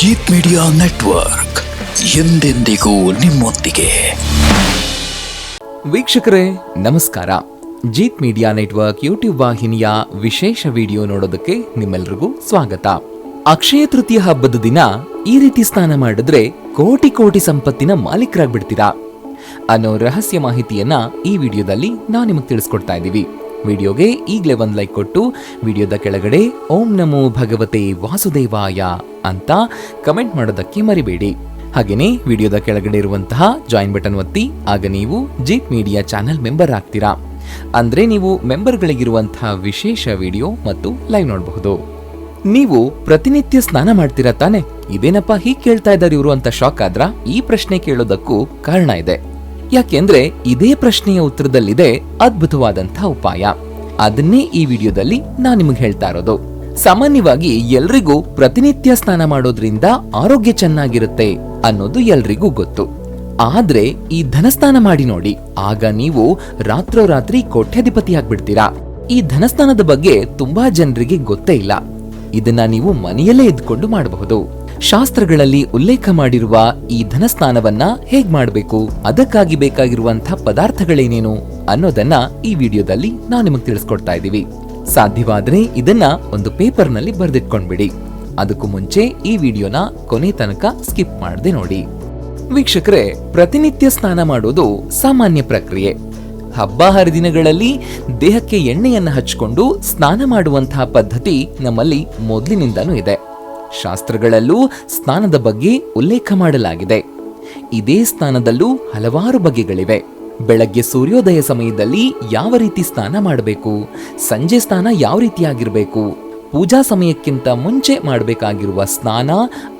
Jeet media network ಎಂದೆಂದಿಗೂ ನಿಮ್ಮೊಂದಿಗೆ. ವೀಕ್ಷಕರೇ, ನಮಸ್ಕಾರ. ಜೀತ್ ಮೀಡಿಯಾ ನೆಟ್ವರ್ಕ್ ಯೂಟ್ಯೂಬ್ ವಾಹಿನಿಯ ವಿಶೇಷ ವಿಡಿಯೋ ನೋಡೋದಕ್ಕೆ ನಿಮ್ಮೆಲ್ರಿಗೂ ಸ್ವಾಗತ. ಅಕ್ಷಯ ತೃತೀಯ ಹಬ್ಬದ ದಿನ ಈ ರೀತಿ ಸ್ನಾನ ಮಾಡಿದ್ರೆ ಕೋಟಿ ಕೋಟಿ ಸಂಪತ್ತಿನ ಮಾಲೀಕರಾಗ್ಬಿಡ್ತೀರಾ? ಅನ್ನೋ ರಹಸ್ಯ ಮಾಹಿತಿಯನ್ನ ಈ ವಿಡಿಯೋದಲ್ಲಿ ನಾವು ನಿಮಗೆ ತಿಳಿಸ್ಕೊಡ್ತಾ ಇದ್ದೀವಿ ವಿಡಿಯೋಗೆ ಈಗಲೇ ಒಂದು ಲೈಕ್ ಕೊಟ್ಟು, ವಿಡಿಯೋದ ಕೆಳಗಡೆ ಓಂ ನಮೋ ಭಗವತೆ ವಾಸುದೇವಾಯ ಅಂತ ಕಮೆಂಟ್ ಮಾಡೋದಕ್ಕೆ ಮರಿಬೇಡಿ. ಹಾಗೇನೇ ವಿಡಿಯೋದ ಕೆಳಗಡೆ ಇರುವಂತಹ ಜಾಯಿನ್ ಬಟನ್ ಒತ್ತಿ, ಆಗ ನೀವು ಜೀತ್ ಮೀಡಿಯಾ ಚಾನೆಲ್ ಮೆಂಬರ್ ಆಗ್ತೀರಾ. ಅಂದ್ರೆ ನೀವು ಮೆಂಬರ್ಗಳಿಗಿರುವಂತಹ ವಿಶೇಷ ವಿಡಿಯೋ ಮತ್ತು ಲೈವ್ ನೋಡಬಹುದು. ನೀವು ಪ್ರತಿನಿತ್ಯ ಸ್ನಾನ ಮಾಡ್ತೀರಾ ತಾನೆ? ಇದೇನಪ್ಪ ಹೀಗ್ ಕೇಳ್ತಾ ಇದ್ದಾರೆ ಇವರು ಅಂತ ಶಾಕ್ ಆದ್ರ? ಈ ಪ್ರಶ್ನೆ ಕೇಳೋದಕ್ಕೂ ಕಾರಣ ಇದೆ. ಯಾಕೆಂದ್ರೆ ಇದೇ ಪ್ರಶ್ನೆಯ ಉತ್ತರದಲ್ಲಿದೆ ಅದ್ಭುತವಾದಂತಹ ಉಪಾಯ. ಅದನ್ನೇ ಈ ವಿಡಿಯೋದಲ್ಲಿ ನಾನು ನಿಮಗೆ ಹೇಳ್ತಾ ಇರೋದು. ಸಾಮಾನ್ಯವಾಗಿ ಎಲ್ರಿಗೂ ಪ್ರತಿನಿತ್ಯ ಸ್ನಾನ ಮಾಡೋದ್ರಿಂದ ಆರೋಗ್ಯ ಚೆನ್ನಾಗಿರುತ್ತೆ ಅನ್ನೋದು ಎಲ್ರಿಗೂ ಗೊತ್ತು. ಆದ್ರೆ ಈ ಧನಸ್ನಾನ ಮಾಡಿ ನೋಡಿ, ಆಗ ನೀವು ರಾತ್ರೋರಾತ್ರಿ ಕೋಟ್ಯಾಧಿಪತಿ ಆಗ್ಬಿಡ್ತೀರಾ. ಈ ಧನಸ್ನಾನದ ಬಗ್ಗೆ ತುಂಬಾ ಜನರಿಗೆ ಗೊತ್ತೇ ಇಲ್ಲ. ಇದನ್ನ ನೀವು ಮನೆಯಲ್ಲೇ ಇದ್ಕೊಂಡು ಮಾಡಬಹುದು. ಶಾಸ್ತ್ರಗಳಲ್ಲಿ ಉಲ್ಲೇಖ ಮಾಡಿರುವ ಈ ಧನಸ್ನಾನವನ್ನ ಹೇಗ್ ಮಾಡಬೇಕು, ಅದಕ್ಕಾಗಿ ಬೇಕಾಗಿರುವಂತಹ ಪದಾರ್ಥಗಳೇನೇನು ಅನ್ನೋದನ್ನ ಈ ವಿಡಿಯೋದಲ್ಲಿ ನಾವು ನಿಮಗೆ ತಿಳಿಸ್ಕೊಡ್ತಾ ಇದ್ದೀವಿ ಸಾಧ್ಯವಾದ್ರೆ ಇದನ್ನ ಒಂದು ಪೇಪರ್ನಲ್ಲಿ ಬರೆದಿಟ್ಕೊಂಡ್ಬಿಡಿ. ಅದಕ್ಕೂ ಮುಂಚೆ ಈ ವಿಡಿಯೋನ ಕೊನೆ ತನಕ ಸ್ಕಿಪ್ ಮಾಡದೆ ನೋಡಿ. ವೀಕ್ಷಕರೇ, ಪ್ರತಿನಿತ್ಯ ಸ್ನಾನ ಮಾಡೋದು ಸಾಮಾನ್ಯ ಪ್ರಕ್ರಿಯೆ. ಹಬ್ಬ ಹರಿದಿನಗಳಲ್ಲಿ ದೇಹಕ್ಕೆ ಎಣ್ಣೆಯನ್ನು ಹಚ್ಕೊಂಡು ಸ್ನಾನ ಮಾಡುವಂತಹ ಪದ್ಧತಿ ನಮ್ಮಲ್ಲಿ ಮೊದಲಿನಿಂದನೂ ಇದೆ. ಶಾಸ್ತ್ರಗಳಲ್ಲೂ ಸ್ನಾನದ ಬಗ್ಗೆ ಉಲ್ಲೇಖ ಮಾಡಲಾಗಿದೆ. ಇದೇ ಸ್ನಾನದಲ್ಲೂ ಹಲವಾರು ಬಗೆಗಳಿವೆ. ಬೆಳಗ್ಗೆ ಸೂರ್ಯೋದಯ ಸಮಯದಲ್ಲಿ ಯಾವ ರೀತಿ ಸ್ನಾನ ಮಾಡಬೇಕು? ಸಂಜೆ ಸ್ನಾನ ಯಾವ ರೀತಿಯಾಗಿರಬೇಕು? ಪೂಜಾ ಸಮಯಕ್ಕಿಂತ ಮುಂಚೆ ಮಾಡಬೇಕಾಗಿರುವ ಸ್ನಾನ,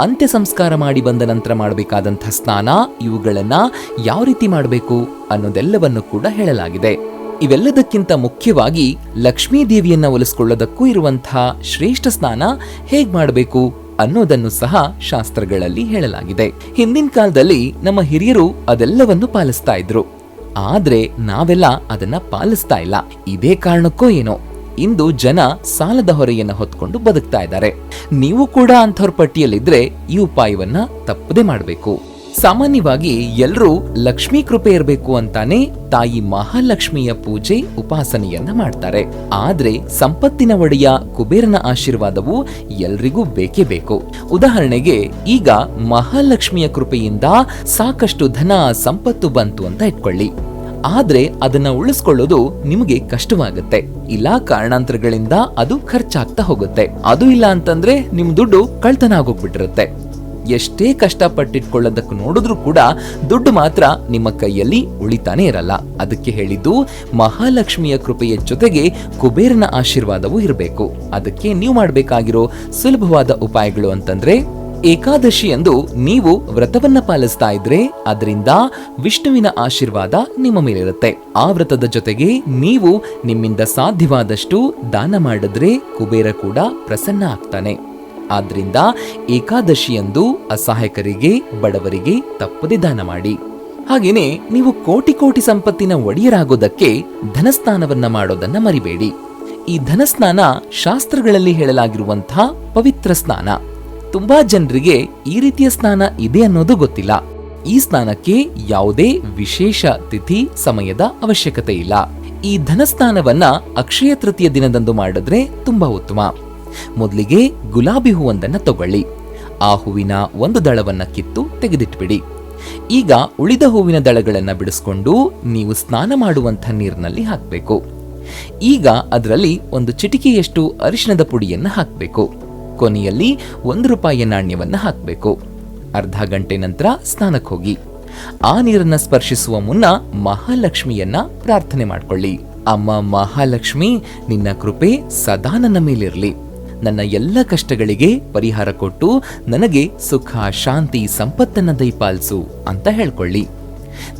ಅಂತ್ಯ ಸಂಸ್ಕಾರ ಮಾಡಿ ಬಂದ ನಂತರ ಮಾಡಬೇಕಾದಂಥ ಸ್ನಾನ, ಇವುಗಳನ್ನು ಯಾವ ರೀತಿ ಮಾಡಬೇಕು ಅನ್ನೋದೆಲ್ಲವನ್ನು ಕೂಡ ಹೇಳಲಾಗಿದೆ. ಇವೆಲ್ಲದಕ್ಕಿಂತ ಮುಖ್ಯವಾಗಿ ಲಕ್ಷ್ಮೀ ದೇವಿಯನ್ನ ಒಲಿಸ್ಕೊಳ್ಳೋದಕ್ಕೂ ಇರುವಂತಹ ಶ್ರೇಷ್ಠ ಸ್ನಾನ ಹೇಗೆ ಮಾಡಬೇಕು ಅನ್ನೋದನ್ನು ಸಹ ಶಾಸ್ತ್ರಗಳಲ್ಲಿ ಹೇಳಲಾಗಿದೆ. ಹಿಂದಿನ ಕಾಲದಲ್ಲಿ ನಮ್ಮ ಹಿರಿಯರು ಅದೆಲ್ಲವನ್ನು ಪಾಲಿಸ್ತಾ ಇದ್ರು. ಆದ್ರೆ ನಾವೆಲ್ಲ ಅದನ್ನ ಪಾಲಿಸ್ತಾ ಇಲ್ಲ. ಇದೇ ಕಾರಣಕ್ಕೋ ಏನೋ. ಇಂದು ಜನ ಸಾಲದ ಹೊರೆಯನ್ನ ಹೊತ್ಕೊಂಡು ಬದುಕ್ತಾ ಇದ್ದಾರೆ. ನೀವು ಕೂಡ ಅಂಥವ್ರ ಪಟ್ಟಿಯಲ್ಲಿದ್ರೆ ಈ ಉಪಾಯವನ್ನ ತಪ್ಪದೆ ಮಾಡಬೇಕು. ಸಾಮಾನ್ಯವಾಗಿ ಎಲ್ಲರೂ ಲಕ್ಷ್ಮೀ ಕೃಪೆ ಇರಬೇಕು ಅಂತಾನೆ ತಾಯಿ ಮಹಾಲಕ್ಷ್ಮಿಯ ಪೂಜೆ, ಉಪಾಸನೆಯನ್ನ ಮಾಡ್ತಾರೆ. ಆದ್ರೆ ಸಂಪತ್ತಿನ ಒಡೆಯ ಕುಬೇರನ ಆಶೀರ್ವಾದವು ಎಲ್ರಿಗೂ ಬೇಕೇ ಬೇಕು. ಉದಾಹರಣೆಗೆ, ಈಗ ಮಹಾಲಕ್ಷ್ಮಿಯ ಕೃಪೆಯಿಂದ ಸಾಕಷ್ಟು ಧನ, ಸಂಪತ್ತು ಬಂತು ಅಂತ ಇಟ್ಕೊಳ್ಳಿ. ಆದ್ರೆ ಅದನ್ನ ಉಳಿಸ್ಕೊಳ್ಳೋದು ನಿಮಗೆ ಕಷ್ಟವಾಗುತ್ತೆ. ಇಲ್ಲ ಕಾರಣಾಂತರಗಳಿಂದ ಅದು ಖರ್ಚಾಗ್ತಾ ಹೋಗುತ್ತೆ. ಅದು ಇಲ್ಲ ಅಂತಂದ್ರೆ ನಿಮ್ ದುಡ್ಡು ಕಳ್ತನ ಆಗೋಗ್ಬಿಟ್ಟಿರುತ್ತೆ. ಎಷ್ಟೇ ಕಷ್ಟಪಟ್ಟಿಟ್ಕೊಳ್ಳೋದಕ್ಕೆ ನೋಡಿದ್ರೂ ಕೂಡ ದುಡ್ಡು ಮಾತ್ರ ನಿಮ್ಮ ಕೈಯಲ್ಲಿ ಉಳಿತಾನೆ ಇರಲ್ಲ. ಅದಕ್ಕೆ ಹೇಳಿದ್ದು, ಮಹಾಲಕ್ಷ್ಮಿಯ ಕೃಪೆಯ ಜೊತೆಗೆ ಕುಬೇರನ ಆಶೀರ್ವಾದವೂ ಇರಬೇಕು. ಅದಕ್ಕೆ ನೀವು ಮಾಡಬೇಕಾಗಿರೋ ಸುಲಭವಾದ ಉಪಾಯಗಳು ಅಂತಂದ್ರೆ, ಏಕಾದಶಿ ಎಂದು ನೀವು ವ್ರತವನ್ನ ಪಾಲಿಸ್ತಾ ಇದ್ರೆ ಅದರಿಂದ ವಿಷ್ಣುವಿನ ಆಶೀರ್ವಾದ ನಿಮ್ಮ ಮೇಲಿರುತ್ತೆ. ಆ ವ್ರತದ ಜೊತೆಗೆ ನೀವು ನಿಮ್ಮಿಂದ ಸಾಧ್ಯವಾದಷ್ಟು ದಾನ ಮಾಡಿದ್ರೆ ಕುಬೇರ ಕೂಡ ಪ್ರಸನ್ನ ಆಗ್ತಾನೆ. ಆದ್ರಿಂದ ಏಕಾದಶಿಯಂದು ಅಸಹಾಯಕರಿಗೆ, ಬಡವರಿಗೆ ತಪ್ಪದೆ ದಾನ ಮಾಡಿ. ಹಾಗೇನೆ ನೀವು ಕೋಟಿ ಕೋಟಿ ಸಂಪತ್ತಿನ ಒಡೆಯರಾಗೋದಕ್ಕೆ ಧನಸ್ನಾನವನ್ನ ಮಾಡೋದನ್ನ ಮರಿಬೇಡಿ. ಈ ಧನಸ್ನಾನ ಶಾಸ್ತ್ರಗಳಲ್ಲಿ ಹೇಳಲಾಗಿರುವಂತಹ ಪವಿತ್ರ ಸ್ನಾನ. ತುಂಬಾ ಜನರಿಗೆ ಈ ರೀತಿಯ ಸ್ನಾನ ಇದೆ ಅನ್ನೋದು ಗೊತ್ತಿಲ್ಲ. ಈ ಸ್ನಾನಕ್ಕೆ ಯಾವುದೇ ವಿಶೇಷ ತಿಥಿ, ಸಮಯದ ಅವಶ್ಯಕತೆ ಇಲ್ಲ. ಈ ಧನಸ್ನಾನವನ್ನ ಅಕ್ಷಯ ತೃತೀಯ ದಿನದಂದು ಮಾಡಿದ್ರೆ ತುಂಬಾ ಉತ್ತಮ. ಮೊದಲಿಗೆ ಗುಲಾಬಿ ಹೂವೊಂದನ್ನು ತಗೊಳ್ಳಿ. ಆ ಹೂವಿನ ಒಂದು ದಳವನ್ನ ಕಿತ್ತು ತೆಗೆದಿಟ್ಬಿಡಿ. ಈಗ ಉಳಿದ ಹೂವಿನ ದಳಗಳನ್ನು ಬಿಡಿಸ್ಕೊಂಡು ನೀವು ಸ್ನಾನ ಮಾಡುವಂಥ ನೀರಿನಲ್ಲಿ ಹಾಕಬೇಕು. ಈಗ ಅದರಲ್ಲಿ ಒಂದು ಚಿಟಿಕೆಯಷ್ಟು ಅರಿಶಿಣದ ಪುಡಿಯನ್ನ ಹಾಕಬೇಕು. ಕೊನೆಯಲ್ಲಿ ಒಂದು ರೂಪಾಯಿಯ ನಾಣ್ಯವನ್ನ ಹಾಕಬೇಕು. ಅರ್ಧ ಗಂಟೆ ನಂತರ ಸ್ನಾನಕ್ಕೆ ಹೋಗಿ. ಆ ನೀರನ್ನ ಸ್ಪರ್ಶಿಸುವ ಮುನ್ನ ಮಹಾಲಕ್ಷ್ಮಿಯನ್ನ ಪ್ರಾರ್ಥನೆ ಮಾಡಿಕೊಳ್ಳಿ. ಅಮ್ಮ ಮಹಾಲಕ್ಷ್ಮಿ, ನಿನ್ನ ಕೃಪೆ ಸದಾ ನನ್ನ ಮೇಲಿರ್ಲಿ. ನನ್ನ ಎಲ್ಲ ಕಷ್ಟಗಳಿಗೆ ಪರಿಹಾರ ಕೊಟ್ಟು ನನಗೆ ಸುಖ, ಶಾಂತಿ, ಸಂಪತ್ತನ್ನ ದಯಪಾಲಿಸು ಅಂತ ಹೇಳ್ಕೊಳ್ಳಿ.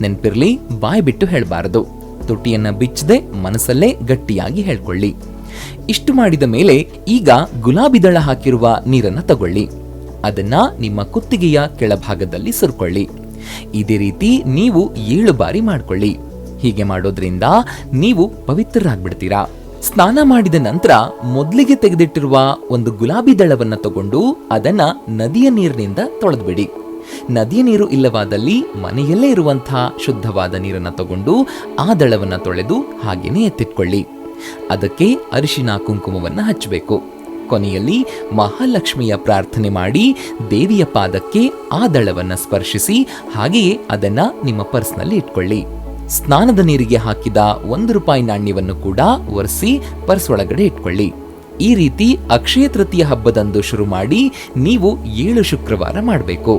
ನೆನ್ಪಿರ್ಲಿ, ಬಾಯ್ ಬಿಟ್ಟು ಹೇಳಬಾರದು. ತುಟಿಯನ್ನ ಬಿಚ್ಚದೆ, ಮನಸ್ಸಲ್ಲೇ ಗಟ್ಟಿಯಾಗಿ ಹೇಳ್ಕೊಳ್ಳಿ. ಇಷ್ಟು ಮಾಡಿದ ಮೇಲೆ ಈಗ ಗುಲಾಬಿ ದಳ ಹಾಕಿರುವ ನೀರನ್ನ ತಗೊಳ್ಳಿ. ಅದನ್ನ ನಿಮ್ಮ ಕುತ್ತಿಗೆಯ ಕೆಳಭಾಗದಲ್ಲಿ ಸುರ್ಕೊಳ್ಳಿ. ಇದೇ ರೀತಿ ನೀವು ಏಳು ಬಾರಿ ಮಾಡ್ಕೊಳ್ಳಿ. ಹೀಗೆ ಮಾಡೋದ್ರಿಂದ ನೀವು ಪವಿತ್ರರಾಗ್ಬಿಡ್ತೀರಾ? ಸ್ನಾನ ಮಾಡಿದ ನಂತರ ಮೊದಲಿಗೆ ತೆಗೆದಿಟ್ಟಿರುವ ಒಂದು ಗುಲಾಬಿ ದಳವನ್ನು ತಗೊಂಡು ಅದನ್ನ ನದಿಯ ನೀರಿನಿಂದ ತೊಳೆದುಬಿಡಿ. ನದಿಯ ನೀರು ಇಲ್ಲವಾದಲ್ಲಿ ಮನೆಯಲ್ಲೇ ಇರುವಂತಹ ಶುದ್ಧವಾದ ನೀರನ್ನು ತಗೊಂಡು ಆ ದಳವನ್ನು ತೊಳೆದು ಹಾಗೆಯೇ ಎತ್ತಿಟ್ಕೊಳ್ಳಿ. ಅದಕ್ಕೆ ಅರಿಶಿನ ಕುಂಕುಮವನ್ನು ಹಚ್ಚಬೇಕು ಕೊನೆಯಲ್ಲಿ ಮಹಾಲಕ್ಷ್ಮಿಯ ಪ್ರಾರ್ಥನೆ ಮಾಡಿ ದೇವಿಯ ಪಾದಕ್ಕೆ ಆ ದಳವನ್ನು ಸ್ಪರ್ಶಿಸಿ ಹಾಗೆಯೇ ಅದನ್ನು ನಿಮ್ಮ ಪರ್ಸ್ನಲ್ಲಿ ಇಟ್ಕೊಳ್ಳಿ. ಸ್ನಾನದ ನೀರಿಗೆ ಹಾಕಿದ ಒಂದು ರೂಪಾಯಿ ನಾಣ್ಯವನ್ನು ಕೂಡ ಒರೆಸಿ ಪರ್ಸ್ ಒಳಗಡೆ ಇಟ್ಕೊಳ್ಳಿ. ಈ ರೀತಿ ಅಕ್ಷಯ ತೃತೀಯ ಹಬ್ಬದಂದು ಶುರು ಮಾಡಿ ನೀವು ಏಳು ಶುಕ್ರವಾರ ಮಾಡಬೇಕು.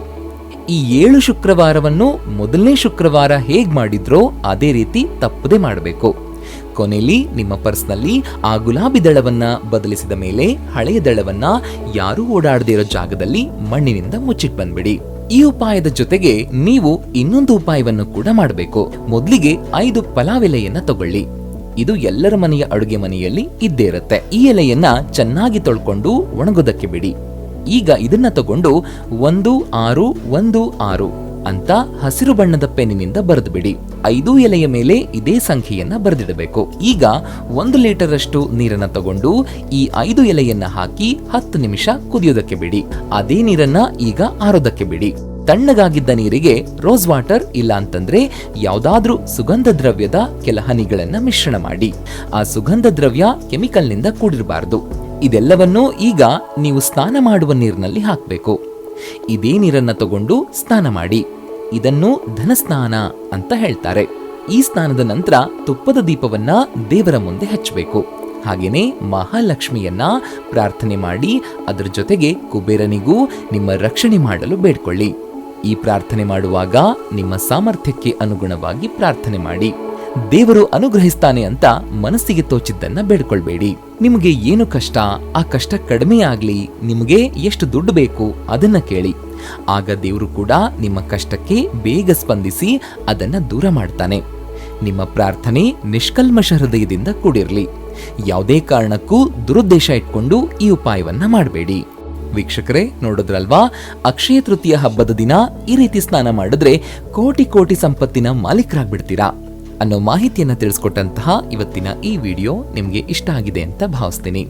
ಈ ಏಳು ಶುಕ್ರವಾರವನ್ನು ಮೊದಲನೇ ಶುಕ್ರವಾರ ಹೇಗೆ ಮಾಡಿದ್ರೋ ಅದೇ ರೀತಿ ತಪ್ಪದೆ ಮಾಡಬೇಕು. ಕೊನೆಯಲ್ಲಿ ನಿಮ್ಮ ಪರ್ಸ್ನಲ್ಲಿ ಆ ಗುಲಾಬಿ ದಳವನ್ನ ಬದಲಿಸಿದ ಮೇಲೆ ಹಳೆಯ ದಳವನ್ನ ಯಾರೂ ಓಡಾಡದೇ ಜಾಗದಲ್ಲಿ ಮಣ್ಣಿನಿಂದ ಮುಚ್ಚಿಟ್ಟು ಬಂದ್ಬಿಡಿ ಈ ಉಪಾಯದ ಜೊತೆಗೆ ನೀವು ಇನ್ನೊಂದು ಉಪಾಯವನ್ನು ಕೂಡ ಮಾಡಬೇಕು. ಮೊದಲಿಗೆ ಐದು ಪಲಾವ್ ಎಲೆಯನ್ನ ತಗೊಳ್ಳಿ. ಇದು ಎಲ್ಲರ ಮನೆಯ ಅಡುಗೆ ಮನೆಯಲ್ಲಿ ಇದ್ದೇ ಇರುತ್ತೆ. ಈ ಎಲೆಯನ್ನ ಚೆನ್ನಾಗಿ ತೊಳ್ಕೊಂಡು ಒಣಗೋದಕ್ಕೆ ಬಿಡಿ. ಈಗ ಇದನ್ನ ತಗೊಂಡು ಒಂದು, ಆರು ಒಂದು, ಆರು. ಅಂತ ಹಸಿರು ಬಣ್ಣದ ಪೆನ್ನಿನಿಂದ ಬರೆದುಬಿಡಿ. ಐದು ಎಲೆಯ ಮೇಲೆ ಇದೇ ಸಂಖ್ಯೆಯನ್ನ ಬರೆದಿಡಬೇಕು. ಈಗ ಒಂದು ಲೀಟರ್ ಅಷ್ಟು ನೀರನ್ನ ತಗೊಂಡು ಈ ಐದು ಎಲೆಯನ್ನ ಹಾಕಿ ಹತ್ತು ನಿಮಿಷ ಕುದಿಯೋದಕ್ಕೆ ಬಿಡಿ. ಅದೇ ನೀರನ್ನ ಈಗ ಆರೋದಕ್ಕೆ ಬಿಡಿ. ತಣ್ಣಗಾಗಿದ್ದ ನೀರಿಗೆ ರೋಸ್ ವಾಟರ್ ಇಲ್ಲ ಅಂತಂದ್ರೆ ಯಾವ್ದಾದ್ರೂ ಸುಗಂಧ ದ್ರವ್ಯದ ಕೆಲ ಹನಿಗಳನ್ನ ಮಿಶ್ರಣ ಮಾಡಿ. ಆ ಸುಗಂಧ ದ್ರವ್ಯ ಕೆಮಿಕಲ್ನಿಂದ ಕೂಡಿರಬಾರದು. ಇದೆಲ್ಲವನ್ನೂ ಈಗ ನೀವು ಸ್ನಾನ ಮಾಡುವ ನೀರಿನಲ್ಲಿ ಹಾಕಬೇಕು. ಇದೇ ನೀರನ್ನು ತಗೊಂಡು ಸ್ನಾನ ಮಾಡಿ. ಇದನ್ನು ಧನಸ್ನಾನ ಅಂತ ಹೇಳ್ತಾರೆ. ಈ ಸ್ನಾನದ ನಂತರ ತುಪ್ಪದ ದೀಪವನ್ನ ದೇವರ ಮುಂದೆ ಹಚ್ಚಬೇಕು. ಹಾಗೆಯೇ ಮಹಾಲಕ್ಷ್ಮಿಯನ್ನ ಪ್ರಾರ್ಥನೆ ಮಾಡಿ ಅದರ ಜೊತೆಗೆ ಕುಬೇರನಿಗೂ ನಿಮ್ಮ ರಕ್ಷಣೆ ಮಾಡಲು ಬೇಡ್ಕೊಳ್ಳಿ. ಈ ಪ್ರಾರ್ಥನೆ ಮಾಡುವಾಗ ನಿಮ್ಮ ಸಾಮರ್ಥ್ಯಕ್ಕೆ ಅನುಗುಣವಾಗಿ ಪ್ರಾರ್ಥನೆ ಮಾಡಿ. ದೇವರು ಅನುಗ್ರಹಿಸ್ತಾನೆ ಅಂತ ಮನಸ್ಸಿಗೆ ತೋಚಿದ್ದನ್ನ ಬೇಡ್ಕೊಳ್ಬೇಡಿ. ನಿಮಗೆ ಏನು ಕಷ್ಟ, ಆ ಕಷ್ಟ ಕಡಿಮೆ ಆಗ್ಲಿ ನಿಮಗೆ ಎಷ್ಟು ದುಡ್ಡು ಬೇಕು ಅದನ್ನ ಕೇಳಿ. ಆಗ ದೇವರು ಕೂಡ ನಿಮ್ಮ ಕಷ್ಟಕ್ಕೆ ಬೇಗ ಸ್ಪಂದಿಸಿ ಅದನ್ನ ದೂರ ಮಾಡ್ತಾನೆ. ನಿಮ್ಮ ಪ್ರಾರ್ಥನೆ ನಿಷ್ಕಲ್ಮಶ ಹೃದಯದಿಂದ ಕೂಡಿರಲಿ. ಯಾವುದೇ ಕಾರಣಕ್ಕೂ ದುರುದ್ದೇಶ ಇಟ್ಕೊಂಡು ಈ ಉಪಾಯವನ್ನ ಮಾಡಬೇಡಿ. ವೀಕ್ಷಕರೇ, ನೋಡಿದ್ರಲ್ವಾ? ಅಕ್ಷಯ ತೃತೀಯ ಹಬ್ಬದ ದಿನ ಈ ರೀತಿ ಸ್ನಾನ ಮಾಡಿದ್ರೆ ಕೋಟಿ ಕೋಟಿ ಸಂಪತ್ತಿನ ಮಾಲೀಕರಾಗ್ಬಿಡ್ತೀರಾ? ಅನ್ನೋ ಮಾಹಿತಿಯನ್ನು ತಿಳಿಸ್ಕೊಟ್ಟಂತಹ ಇವತ್ತಿನ ಈ ವಿಡಿಯೋ ನಿಮಗೆ ಇಷ್ಟ ಆಗಿದೆ ಅಂತ ಭಾವಿಸ್ತೀನಿ.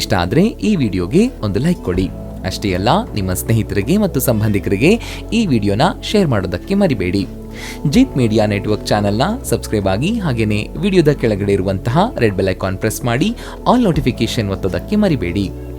ಇಷ್ಟ ಆದರೆ ಈ ವಿಡಿಯೋಗೆ ಒಂದು ಲೈಕ್ ಕೊಡಿ. ಅಷ್ಟೇ ಅಲ್ಲ, ನಿಮ್ಮ ಸ್ನೇಹಿತರಿಗೆ ಮತ್ತು ಸಂಬಂಧಿಕರಿಗೆ ಈ ವಿಡಿಯೋನ ಶೇರ್ ಮಾಡೋದಕ್ಕೆ ಮರಿಬೇಡಿ. ಜೀತ್ ಮೀಡಿಯಾ ನೆಟ್ವರ್ಕ್ ಚಾನೆಲ್ನ ಸಬ್ಸ್ಕ್ರೈಬ್ ಆಗಿ ಹಾಗೆಯೇ ವಿಡಿಯೋದ ಕೆಳಗಡೆ ಇರುವಂತಹ ರೆಡ್ ಬೆಲ್ ಐಕಾನ್ ಪ್ರೆಸ್ ಮಾಡಿ, ಆಲ್ ನೋಟಿಫಿಕೇಶನ್ ಒತ್ತೋದಕ್ಕೆ ಮರಿಬೇಡಿ.